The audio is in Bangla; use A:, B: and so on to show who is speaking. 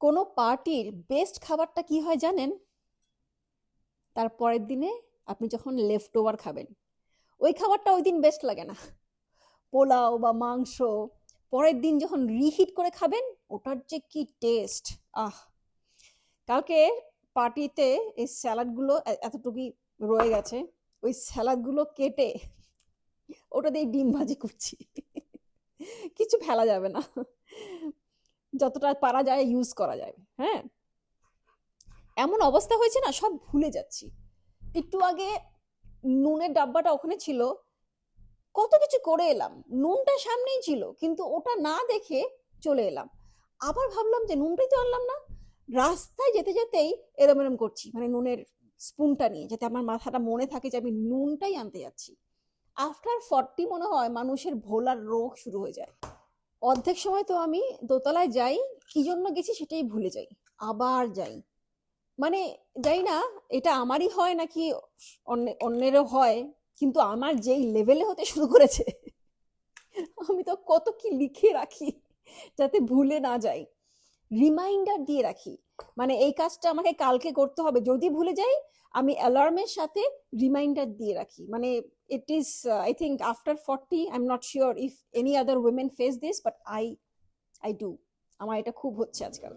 A: কোনো পার্টির বেস্ট খাবারটা কি হয় জানেন? তার পরের দিনে আপনি যখন লেফট ওভার খাবেন, ওই খাবারটা ওই দিন বেস্ট লাগে না। পোলাও বা মাংস, পরের দিন যখন রিহিট করে খাবেন, ওটার যে কি টেস্ট আহ! কালকে পার্টিতে এই স্যালাডগুলো এতটুকুই রয়ে গেছে, ওই স্যালাডগুলো কেটে ওটা দিয়ে ডিম ভাজি করছি। কিছু ফেলা যাবে না। যতটা পারা যায় ইউজ করা যাবে হ্যাঁ? এমন অবস্থা হয়েছে না, সব ভুলে যাচ্ছি। একটু আগে নুনের ডাব্বাটা ওখানে ছিল, কত কিছু করে এলাম, নুনটা সামনেই ছিল, কিন্তু ওটা না দেখে চলে এলাম। আবার ভাবলাম যে নুনটাই তো আনলাম না, রাস্তায় যেতে যেতেই এরম এরম করছি মানে নুনের স্পুনটা নিয়ে, যাতে আমার মাথাটা মনে থাকে যে আমি নুনটাই আনতে যাচ্ছি। আফটার ফর্টি মনে হয় মানুষের ভোলার রোগ শুরু হয়ে যায়। অর্ধেক সময় তো আমি দোতলায় যাই, কি জন্য গেছি সেটাই ভুলে যাই, আবার যাই। মানে যাই না, এটা আমারই হয় নাকি অন্য, অন্যেরও হয়, কিন্তু আমার যেই লেভেলে হতে শুরু করেছে, আমি তো কত কি লিখে রাখি যাতে ভুলে না যাই। রিমাইন্ডার দিয়ে রাখি। মানে এই কাজটা আমাকে কালকে করতে হবে। যদি ভুলে যাই, আমি অ্যালার্মের সাথে রিমাইন্ডার দিয়ে রাখি। মানে it is I think after forty I am not sure if any other women face this but I I do আমার এটা খুব হচ্ছে আজকাল।